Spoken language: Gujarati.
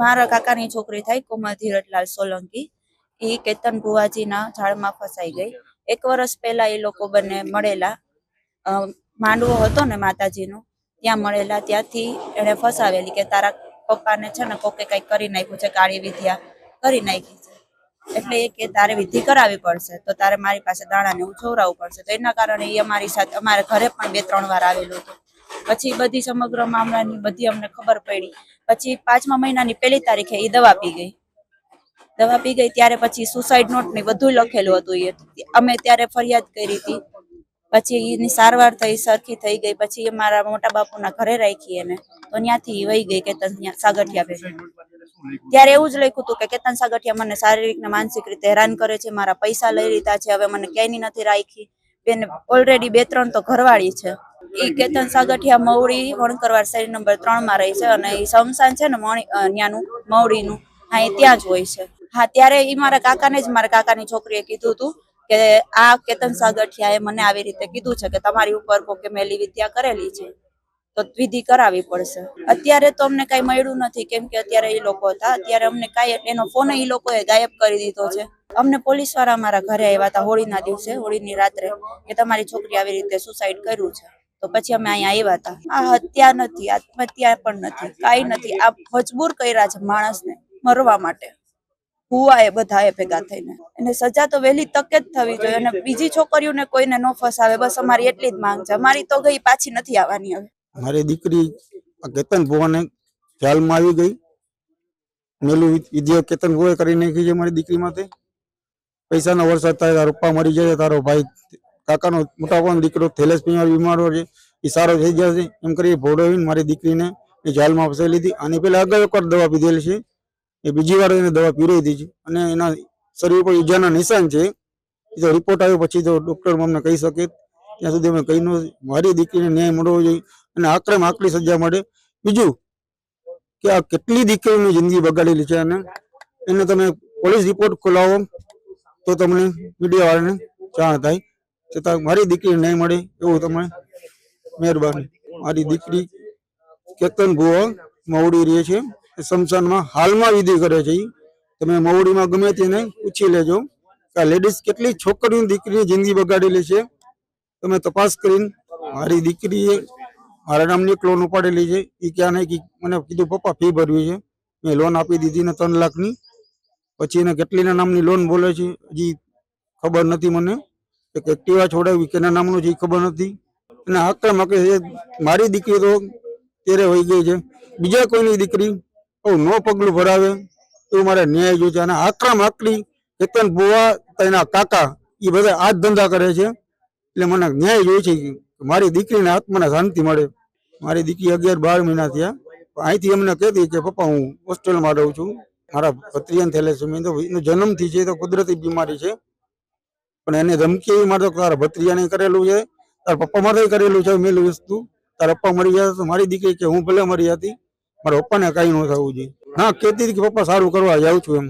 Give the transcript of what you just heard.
મારા કાકાની છોકરી થાય કોમલ ધીરજલાલ સોલંકી. એ કેતન ભુવાજીના ઝાડમાં ફસાઈ ગઈ. એક વર્ષ પહેલા એ લોકો બંને મળેલા. માંડવો હતો ને માતાજીનો, ત્યાં મળેલા. ત્યાંથી એણે ફસાવેલી કે તારા પપ્પાને છે ને કોકે કંઈક કરી નાખ્યું છે, કાળી વિદ્યા કરી નાખી છે. એટલે એ કે તારે વિધિ કરાવવી પડશે, તો તારે મારી પાસે દાણાને એવું છોવરાવવું પડશે. તો એના કારણે એ અમારી સાથે, અમારા ઘરે પણ બે ત્રણ વાર આવેલું હતું. પછી બધી સમગ્ર મામલાની બધી અમને ખબર પડી. પછી પાંચમા મહિનાની પહેલી તારીખે એ દવા પી ગઈ. દવા પી ગઈ ત્યારે પછી સુસાઇડ નોટ ને બધું લખેલું હતું એ અમે ત્યારે ફરિયાદ કરી હતી. પછી એની સારવાર થઈ, સરખી થઈ ગઈ. પછી મારા મોટા બાપુના ઘરે રાખી એને. તો ત્યાંથી વહી ગઈ કેતન સાગઠિયા ભેગી ત્યારે એવું જ લખ્યું હતું કે કેતન સાગઠિયા મને શારીરિક ને માનસિક રીતે હેરાન કરે છે, મારા પૈસા લઈ લીધા છે, હવે મને ક્યાંયની નથી રાખી. બેન ઓલરેડી બે ત્રણ તો ઘરવાળી છે. એ કેતન સાગઠિયા મવડી વણકરવાર શેરી નંબર ત્રણમાં રહી છે અને એ સમસાન છે ને ત્યાંનું મવડીનું હા એ ત્યાં જ હોય છે. હા, ત્યારે એ મારા કાકાને જ, મારા કાકાની છોકરીએ કીધું હતું કે આ કેતન સાગઠિયાએ મને આવી રીતે કીધું છે કે તમારી ઉપર કોકે મેલી વિદ્યા કરેલી છે, તો વિધિ કરાવવી પડશે. અત્યારે તો અમને કઈ મળ્યું નથી, કેમ કે અત્યારે એ લોકો હતા. અત્યારે અમને કાંઈ એનો ફોન એ લોકોએ ગાયબ કરી દીધો છે. અમને પોલીસવાળા મારા ઘરે આવ્યા હતા હોળીના દિવસે, હોળીની રાત્રે, કે તમારી છોકરી આવી રીતે સુસાઇડ કર્યું છે. તો પછી અમે અહીંયા આવ્યા હતા. આ હત્યા નથી, આત્મહત્યા પણ નથી, કાંઈ નથી. આ મજબૂર કર્યા છે માણસને મરવા માટે. હુવા એ બધા એ ભેગા થઈને. એને સજા તો વહેલી તકે જ થવી જોઈએ અને બીજી છોકરીઓને કોઈને ન ફસાવે, બસ અમારી એટલી જ માંગ છે. અમારી તો ગઈ, પાછી નથી આવવાની હવે. મારી દીકરી કેતન ભુવાને ખ્યાલમાં આવી ગઈ. મેલું વિદ્યા કેતન ભુવાએ કરી નાખી છે મારી દીકરી માટે. પૈસાનો વરસાદ થાય, તારો પપ્પા મરી જાય, તારો ભાઈ કાકાનો મોટા પણ દીકરો થેલેસમિયા બીમાર છે સારો થઈ છે. એમ કરી ભોડવીને મારી દીકરીને એ જાલમાં ફસાઈ લીધી અને પેલા અગાઉ એક દવા પીધેલી છે. એ બીજી વાર એને દવા પીરાઈ દીધી અને એના શરીર પર ઈજાના નિશાન છે. એ તો રિપોર્ટ આવ્યો પછી તો ડૉક્ટર અમને કહી શકે. ત્યાં સુધી અમે કહી ન મારી દીકરીને ન્યાય મળવો જોઈએ અને આકરે આકરી સજા મળે. બીજું કે આ કેટલી દીકરીઓની જિંદગી બગાડેલી છે અને એને તમે પોલીસ રિપોર્ટ ખોલાવો તો તમને મીડિયાવાળાને જાણ થાય. છતાં મારી દીકરી નહીં મળે એવું તમે મહેરબાની. મારી દીકરી કેતન ભુવા મવડી રહે છે. એ સ્મશાનમાં હાલમાં વિધિ કરે છે. તમે મવડીમાં ગમે તેને પૂછી લેજો કે લેડીઝ કેટલી છોકરીની દીકરીની જિંદગી બગાડેલી છે. તમે તપાસ કરીને મારી દીકરીએ મારા નામની એક લોન ઉપાડેલી છે. એ ક્યાં નહીં મને કીધું, પપ્પા ફી ભરવી છે. મેં લોન આપી દીધી ને ત્રણ લાખની. પછી એને કેટલીના નામની લોન બોલે છે, હજી ખબર નથી મને. એક એક્ટિવા છોડાવી કેના નામનું છે એ ખબર નથી. અને આક્રમ આકે મારી દીકરી તો ત્યારે હોઈ ગઈ છે. બીજા કોઈની દીકરી નો પગલું ભરાવે એવું મારે ન્યાય જોયું છે. અને આક્રમ આકરી કેતન બુવા તેના કાકા એ બધા આ ધંધા કરે છે. એટલે મને ન્યાય જોયું છે કે મારી દીકરીને આત્માને શાંતિ મળે. મારી દીકરી અગિયાર બાર મહિના થયા. અહીંથી એમને કહેતી કે પપ્પા, હું હોસ્ટેલમાં રહું છું. મારા ભત્રીયાને થેલેસેમિયા. તો એનો જન્મથી છે તો કુદરતી બીમારી છે. પણ એને ધમકી એવી મારતો તારા ભત્રીજાને કરેલું છે, તારા પપ્પા માટે કરેલું છે, મેલું વસ્તુ. તારા પપ્પા મરી ગયા તો મારી દીકરી કે હું ભલે મરી હતી, મારા પપ્પાને કાંઈ ન થવું જોઈએ. હા, કહેતી હતી કે પપ્પા સારું કરવા જાઉં છું એમ.